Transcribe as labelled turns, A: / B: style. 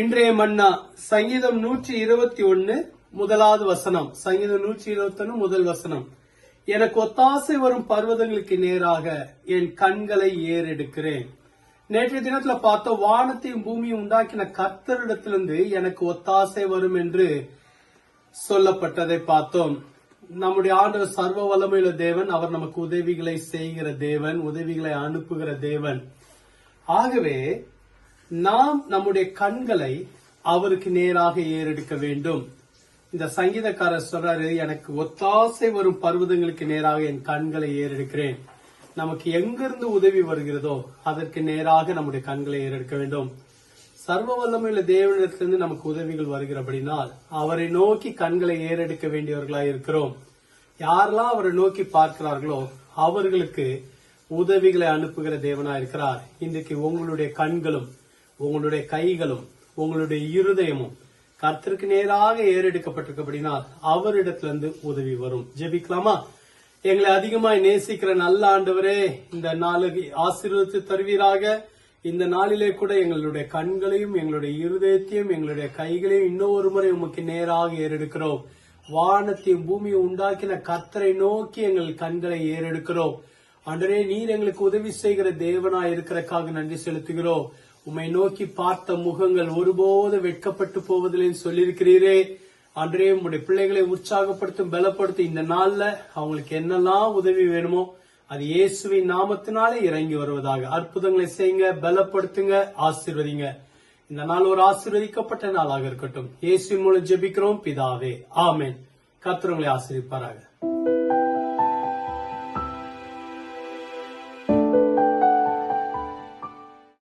A: இன்றைய மன்னா சங்கீதம் நூற்றி இருபத்தி ஒன்னு முதலாவது வசனம். சங்கீதம் நூற்றி இருபத்தி ஒன்னு முதல் வசனம். எனக்கு ஒத்தாசை வரும் பர்வதங்களுக்கு நேராக என் கண்களை ஏறெடுக்கிறேன். நேற்றைய தினத்துல பார்த்த வானத்தையும் பூமியும் உண்டாக்கின கர்த்தரிடத்திலிருந்து எனக்கு ஒத்தாசை வரும் என்று சொல்லப்பட்டதை பார்த்தோம். நம்முடைய ஆண்டவர் சர்வ வல்லமையுள்ள தேவன். அவர் நமக்கு உதவிகளை செய்கிற தேவன் உதவிகளை அனுப்புகிற தேவன். ஆகவே நாம் நம்முடைய கண்களை அவருக்கு நேராக ஏறெடுக்க வேண்டும். இந்த சங்கீதக்காரர் சொல்றாரு எனக்கு ஒத்தாசை வரும் பர்வதங்களுக்கு நேராக என் கண்களை ஏறெடுக்கிறேன். நமக்கு எங்கிருந்து உதவி வருகிறதோ அதற்கு நேராக நம்முடைய கண்களை ஏறெடுக்க வேண்டும். சர்வ வல்லமையுள்ள தேவனிடத்திலிருந்து நமக்கு உதவிகள் வருகிறபடினால் அவரை நோக்கி கண்களை ஏறெடுக்க வேண்டியவர்களாக இருக்கிறோம். யாரெல்லாம் அவரை நோக்கி பார்க்கிறார்களோ அவர்களுக்கு உதவிகளை அனுப்புகிற தேவனா இருக்கிறார் இன்றைக்கு உங்களுடைய கண்களும் உங்களுடைய கைகளும் உங்களுடைய இருதயமும் கர்த்தருக்கு நேராக ஏறெடுக்கப்பட்டிருக்கப்படினால் அவரிடத்திலிருந்து உதவி வரும். ஜெபிக்கலாமா? எங்களை அதிகமாய் நேசிக்கிற நல்ல ஆண்டவரே இந்த நாளுக்கு ஆசீர்வதித்து தருவீராக. இந்த நாளிலே கூட எங்களுடைய கண்களையும் எங்களுடைய இருதயத்தையும் எங்களுடைய கைகளையும் இன்னொரு முறை உமக்கு நேராக ஏறெடுக்கிறோம். வானத்தையும் பூமியை உண்டாக்கின கர்த்தரை நோக்கி எங்கள் கண்களை ஏறெடுக்கிறோம். அன்றே நீர் எங்களுக்கு உதவி செய்கிற தேவனா இருக்கிறக்காக நன்றி செலுத்துகிறோம். உம்மை நோக்கி பார்த்த முகங்கள் ஒருபோது வெட்கப்பட்டு போவதில்லை சொல்லியிருக்கிறீரே. அன்றே உங்களுடைய பிள்ளைகளை உற்சாகப்படுத்தும் பலப்படுத்தும் இந்த நாள்ல அவங்களுக்கு என்னெல்லாம் உதவி வேணுமோ அது இயேசுவின் நாமத்தினாலே இறங்கி வருவதாக. அற்புதங்களை செய்யுங்க பலப்படுத்துங்க ஆசிர்வதிங்க. இந்த நாள் ஒரு ஆசீர்வதிக்கப்பட்ட நாளாக இருக்கட்டும். இயேசு மூலம் ஜெபிக்கிறோம் பிதாவே. ஆமேன். கத்திரங்களை ஆசிரியப்பாராக